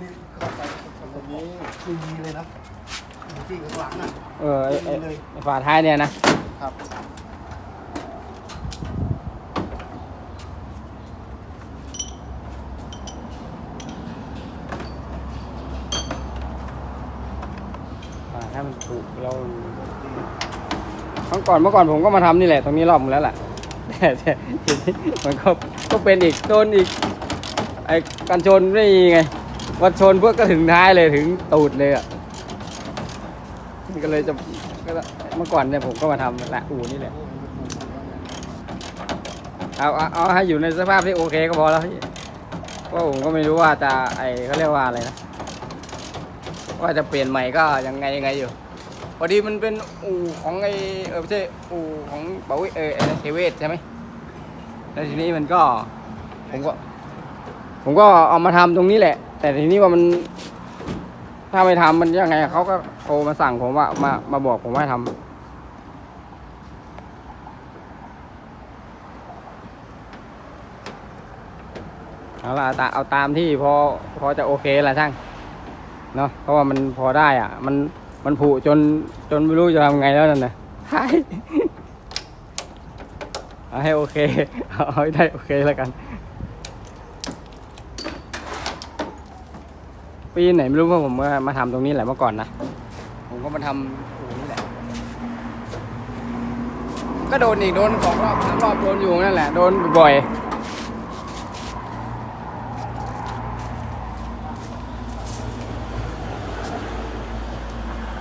นี่เข้าไปตรงนี้คือมีเลยนะอยู่ที่ข้างหลังน่ะ เออไอ้ไอ้เลย ไอ้ฝาท้ายเนี่ยนะครับ ฝาท้ายมันถูกเราครั้งก่อนเมื่อก่อนผมก็มาทำนี่แหละตรงนี้รอบหมดแล้วแหละแต่แต่ทีนี้มันก็ก็เป็นอีกโดนอีกไอ้กันชนไม่มีไง วัดชนพวกก็ถึงท้ายเลยถึงตูดเลยอะก็เลยจะก็เมื่อก่อนเนี่ยผมก็มาทำละอูนี่แหละเอาเอาให้อยู่ในสภาพที่โอเคก็พอแล้วพี่เพราะผมก็ไม่รู้ว่าจะไอเขาเรียกว่าอะไรนะว่าจะเปลี่ยนใหม่ก็ยังไงยังไงอยู่พอดีมันเป็นอู่ของไอเออไม่ใช่อู่ของเบาวิเออไอ้เทเวศใช่ไหมแล้วทีนี้มันก็ผมก็ ผมก็เอามาทำตรงนี้แหละ แต่ทีนี้ว่ามัน ถ้าไม่ทำมันยังไงเขาก็โทรมาสั่งผมว่ามามาบอกผมว่าให้ทำเอาละตาเอาตามที่พอพอจะโอเคละช่างเนาะเพราะว่ามันพอได้อะ มันมันผุจนจนไม่รู้จะทำไงแล้วนั่นนะใช่เอาให้โอเค เอาให้ได้โอเคแล้วกัน ปีไหนไม่รู้เพราะผมมามาทำตรงนี้แหละเมื่อก่อนนะ ผมก็มาทำตรงนี้แหละ ก็โดนอีกโดนสองรอบสามรอบโดนอยู่นั่นแหละโดนบ่อย